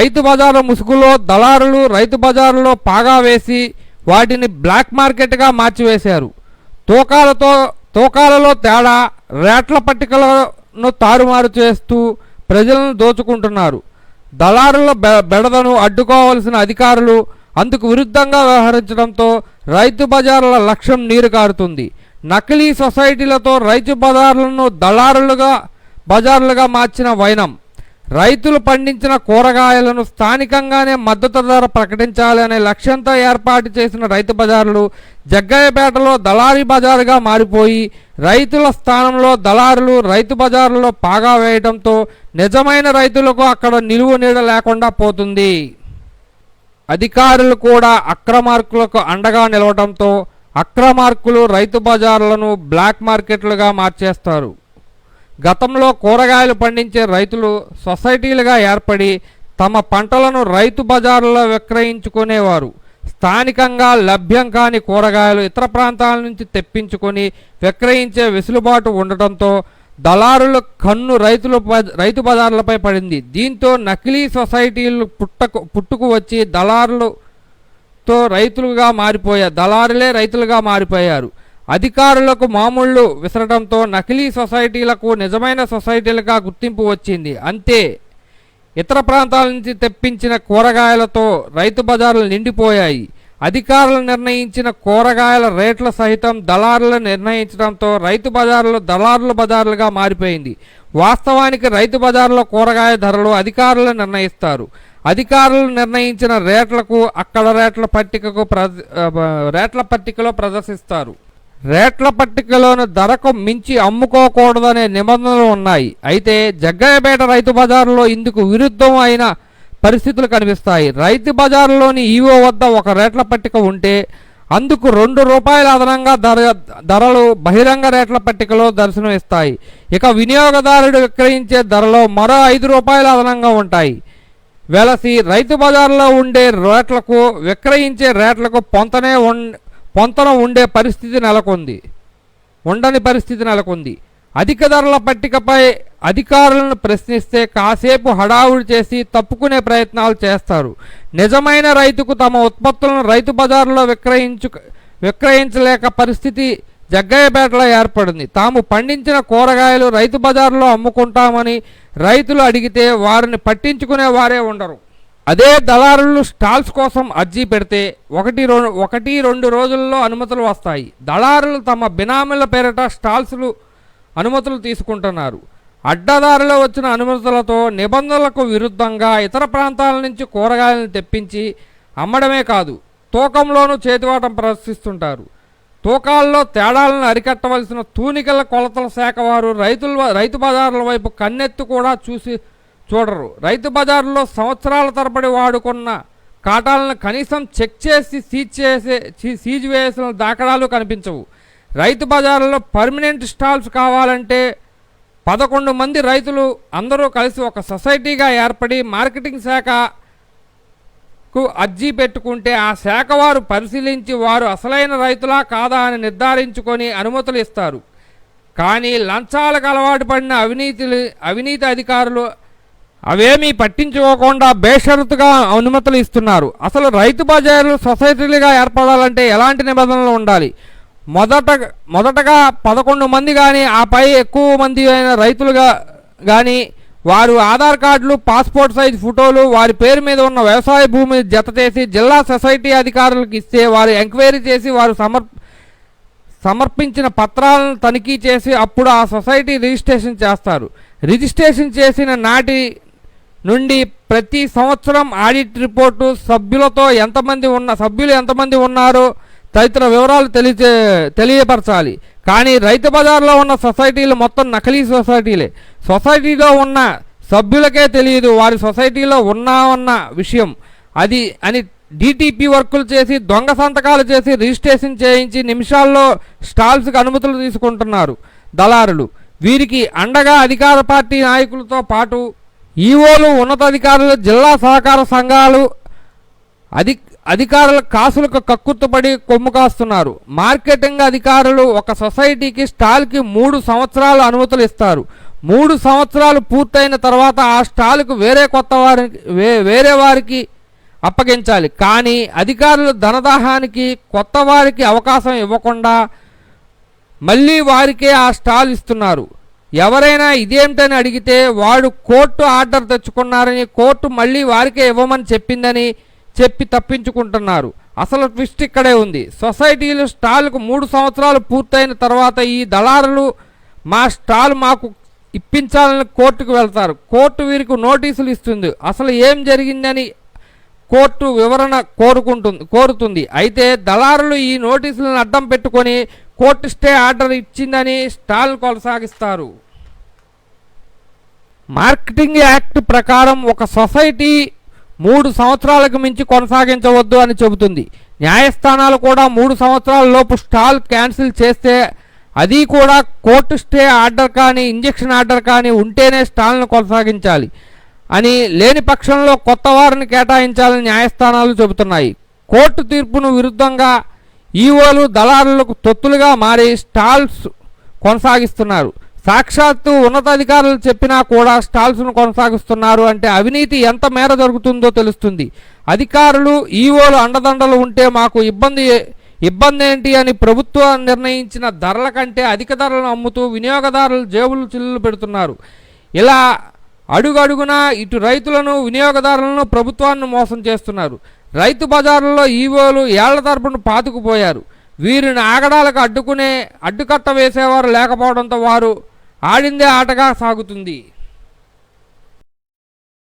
రైతు బజార్ల ముసుగులో దళారులు రైతు బజారులో పాగా వేసి వాటిని బ్లాక్ మార్కెట్గా మార్చివేశారు. తూకాలతో తూకాలలో తేడా రేట్ల పట్టికలను తారుమారు చేస్తూ ప్రజలను దోచుకుంటున్నారు. దళారుల బె- బెడదను అడ్డుకోవాల్సిన అధికారులు అందుకు విరుద్ధంగా వ్యవహరించడంతో రైతు బజార్ల లక్ష్యం నీరు కారుతుంది. నకిలీ సొసైటీలతో రైతు బజార్లను దళారులుగా బజార్లుగా మార్చిన వైనం. రైతులు పండించిన కూరగాయలను స్థానికంగానే మద్దతు ధర ప్రకటించాలి అనే లక్ష్యంతో ఏర్పాటు చేసిన రైతు బజార్లు జగ్గయ్యపేటలో దళారీ బజారుగా మారిపోయి రైతుల స్థానంలో దళారులు రైతు బజారులో పాగా వేయడంతో నిజమైన రైతులకు అక్కడ నిలువు నీడ లేకుండా పోతుంది. అధికారులు కూడా అక్రమార్కులకు అండగా నిలవడంతో అక్రమార్కులు రైతు బజార్లను బ్లాక్ మార్కెట్లుగా మార్చేస్తారు. గతంలో కూరగాయలు పండించే రైతులు సొసైటీలుగా ఏర్పడి తమ పంటలను రైతు బజార్లలో విక్రయించుకునేవారు. స్థానికంగా లభ్యం కాని కూరగాయలు ఇతర ప్రాంతాల నుంచి తెప్పించుకొని విక్రయించే వెసులుబాటు ఉండటంతో దళారుల కన్ను రైతుల రైతు బజార్లపై పడింది. దీంతో నకిలీ సొసైటీలు పుట్టకు పుట్టుకు వచ్చి దళారులతో రైతులుగా మారిపోయారు దళారులే రైతులుగా మారిపోయారు. అధికారులకు మామూళ్ళు విసరడంతో నకిలీ సొసైటీలకు నిజమైన సొసైటీలుగా గుర్తింపు వచ్చింది. అంతే ఇతర ప్రాంతాల నుంచి తెప్పించిన కూరగాయలతో రైతు బజార్లు నిండిపోయాయి. అధికారులు నిర్ణయించిన కూరగాయల రేట్ల సహితం దళారులు నిర్ణయించడంతో రైతు బజార్లు దళారుల బజార్లుగా మారిపోయింది. వాస్తవానికి రైతు బజార్లో కూరగాయ ధరలు అధికారులు నిర్ణయిస్తారు. అధికారులు నిర్ణయించిన రేట్లకు అక్కడ రేట్ల పట్టికకు ప్ర రేట్ల పట్టికలో ప్రదర్శిస్తారు. రేట్ల పట్టికలోని ధరకు మించి అమ్ముకోకూడదనే నిబంధనలు ఉన్నాయి. అయితే జగ్గయ్యపేట రైతు బజారులో ఇందుకు విరుద్ధం అయిన పరిస్థితులు కనిపిస్తాయి. రైతు బజారులోని ఈవో వద్ద ఒక రేట్ల పట్టిక ఉంటే అందుకు రెండు రూపాయల అదనంగా ధర ధరలు బహిరంగ రేట్ల పట్టికలో దర్శనమిస్తాయి. ఇక వినియోగదారుడు విక్రయించే ధరలో మరో ఐదు రూపాయలు అదనంగా ఉంటాయి. వెలసి రైతు బజార్లో ఉండే రేట్లకు విక్రయించే రేట్లకు పొంతనే ఉన్ పొంతన ఉండే పరిస్థితి నెలకొంది. ఉండని పరిస్థితి నెలకొంది. అధిక ధరల పట్టికపై అధికారులను ప్రశ్నిస్తే కాసేపు హడావుడి చేసి తప్పుకునే ప్రయత్నాలు చేస్తారు. నిజమైన రైతుకు తమ ఉత్పత్తులను రైతు బజారులో విక్రయించు విక్రయించలేక పరిస్థితి జగ్గయ్యపేటలో ఏర్పడింది. తాము పండించిన కూరగాయలు రైతు బజారులో అమ్ముకుంటామని రైతులు అడిగితే వారిని పట్టించుకునే వారే ఉండరు. అదే దళారులు స్టాల్స్ కోసం అర్జీ పెడితే ఒకటి రెండు ఒకటి రెండు రోజుల్లో అనుమతులు వస్తాయి. దళారులు తమ బినామీల పేరిట స్టాల్స్లు అనుమతులు తీసుకుంటున్నారు. అడ్డదారిలో వచ్చిన అనుమతులతో నిబంధనలకు విరుద్ధంగా ఇతర ప్రాంతాల నుంచి కూరగాయలను తెప్పించి అమ్మడమే కాదు తూకంలోనూ చేతివాటం ప్రదర్శిస్తుంటారు. తూకాల్లో తేడాలను అరికట్టవలసిన తూనికల కొలతల శాఖ వారు రైతుల రైతు బజార్ల వైపు కన్నెత్తు కూడా చూసి చూడరు. రైతు బజార్లో సంవత్సరాల తరబడి వాడుకున్న కాటాలను కనీసం చెక్ చేసి సీజ్ చేసే సీజ్ వేసిన దాఖలాలు కనిపించవు. రైతు బజార్లో పర్మనెంట్ స్టాల్స్ కావాలంటే పదకొండు మంది రైతులు అందరూ కలిసి ఒక సొసైటీగా ఏర్పడి మార్కెటింగ్ శాఖకు అర్జీ పెట్టుకుంటే ఆ శాఖ వారు పరిశీలించి వారు అసలైన రైతులా కాదా అని నిర్ధారించుకొని అనుమతులు ఇస్తారు. కానీ లంచాలకు అలవాటు పడిన అవినీతి అవినీతి అధికారులు అవేమీ పట్టించుకోకుండా బేషరతుగా అనుమతులు ఇస్తున్నారు. అసలు రైతు బజార్లు సొసైటీలుగా ఏర్పడాలంటే ఎలాంటి నిబంధనలు ఉండాలి? మొదట మొదటగా పదకొండు మంది కానీ ఆపై ఎక్కువ మంది అయిన రైతులుగా కానీ వారు ఆధార్ కార్డులు పాస్పోర్ట్ సైజ్ ఫోటోలు వారి పేరు మీద ఉన్న వ్యవసాయ భూమిని జత చేసి జిల్లా సొసైటీ అధికారులకు ఇస్తే వారు ఎంక్వైరీ చేసి వారు సమర్ సమర్పించిన పత్రాలను తనిఖీ చేసి అప్పుడు ఆ సొసైటీ రిజిస్ట్రేషన్ చేస్తారు. రిజిస్ట్రేషన్ చేసిన నాటి నుండి ప్రతి సంవత్సరం ఆడిట్ రిపోర్టు సభ్యులతో ఎంతమంది ఉన్న సభ్యులు ఎంతమంది ఉన్నారో తదితర వివరాలు తెలియచే తెలియపరచాలి. కానీ రైతు బజార్లో ఉన్న సొసైటీలు మొత్తం నకిలీ సొసైటీలే. సొసైటీలో ఉన్న సభ్యులకే తెలియదు వారి సొసైటీలో ఉన్నామన్న విషయం. అది అని డిటిపి వర్కులు చేసి దొంగ సంతకాలు చేసి రిజిస్ట్రేషన్ చేయించి నిమిషాల్లో స్టాల్స్కి అనుమతులు తీసుకుంటున్నారు దళారులు. వీరికి అండగా అధికార పార్టీ నాయకులతో పాటు ఈఓలు ఉన్నతాధికారులు జిల్లా సహకార సంఘాలు అధి అధికారుల కాసులకు కక్కుర్తుపడి కొమ్ము కాస్తున్నారు. మార్కెటింగ్ అధికారులు ఒక సొసైటీకి స్టాల్కి మూడు సంవత్సరాలు అనుమతులు ఇస్తారు. మూడు సంవత్సరాలు పూర్తయిన తర్వాత ఆ స్టాల్కు వేరే కొత్త వారికి వే- వేరే వారికి అప్పగించాలి. కానీ అధికారులు ధనదాహానికి కొత్త వారికి అవకాశం ఇవ్వకుండా మళ్ళీ వారికే ఆ స్టాల్ ఇస్తున్నారు. ఎవరైనా ఇదేమిటని అడిగితే వాడు కోర్టు ఆర్డర్ తెచ్చుకున్నారని కోర్టు మళ్ళీ వారికే ఇవ్వమని చెప్పిందని చెప్పి తప్పించుకుంటున్నారు. అసలు ట్విస్ట్ ఇక్కడే ఉంది. సొసైటీలు స్టాల్కు మూడు సంవత్సరాలు పూర్తయిన తర్వాత ఈ దళారులు మా స్టాల్ మాకు ఇప్పించాలని కోర్టుకు వెళ్తారు. కోర్టు వీరికి నోటీసులు ఇస్తుంది. అసలు ఏం జరిగిందని కోర్టు వివరణ కోరుకుంటుంది కోరుతుంది. అయితే దళారులు ఈ నోటీసులను అడ్డం పెట్టుకొని కోర్టు స్టే ఆర్డర్ ఇచ్చిందని స్టాల్ కొనసాగిస్తారు. మార్కెటింగ్ యాక్ట్ ప్రకారం ఒక సొసైటీ మూడు సంవత్సరాలకు మించి కొనసాగించవద్దు అని చెబుతుంది. న్యాయస్థానాలు కూడా మూడు సంవత్సరాల లోపు స్టాల్ క్యాన్సిల్ చేస్తే అది కూడా కోర్టు స్టే ఆర్డర్ కానీ ఇంజెక్షన్ ఆర్డర్ కానీ ఉంటేనే స్టాల్ను కొనసాగించాలి. అని లేని పక్షంలో కొత్త వారిని కేటాయించాలని న్యాయస్థానాలు చెబుతున్నాయి. కోర్టు తీర్పును విరుద్ధంగా ఈవోలు దళారులకు తొత్తులుగా మారి స్టాల్స్ కొనసాగిస్తున్నారు. సాక్షాత్తు ఉన్నతాధికారులు చెప్పినా కూడా స్టాల్స్ను కొనసాగిస్తున్నారు అంటే అవినీతి ఎంత మేర జరుగుతుందో తెలుస్తుంది. అధికారులు ఈవోలు అండదండలు ఉంటే మాకు ఇబ్బంది ఇబ్బంది ఏంటి అని ప్రభుత్వం నిర్ణయించిన ధరల కంటే అధిక ధరలను అమ్ముతూ వినియోగదారులు జేబులు చిల్లులు పెడుతున్నారు. ఇలా అడుగడుగునా ఇటు రైతులను వినియోగదారులను ప్రభుత్వాన్ని మోసం చేస్తున్నారు. రైతు బజార్లలో ఈవోలు ఏళ్ళ తరపున పాతుకుపోయారు. వీరిని ఆగడాలకు అడ్డుకునే అడ్డుకట్ట వేసేవారు లేకపోవడంతో వారు ఆడిందే ఆటగా సాగుతుంది.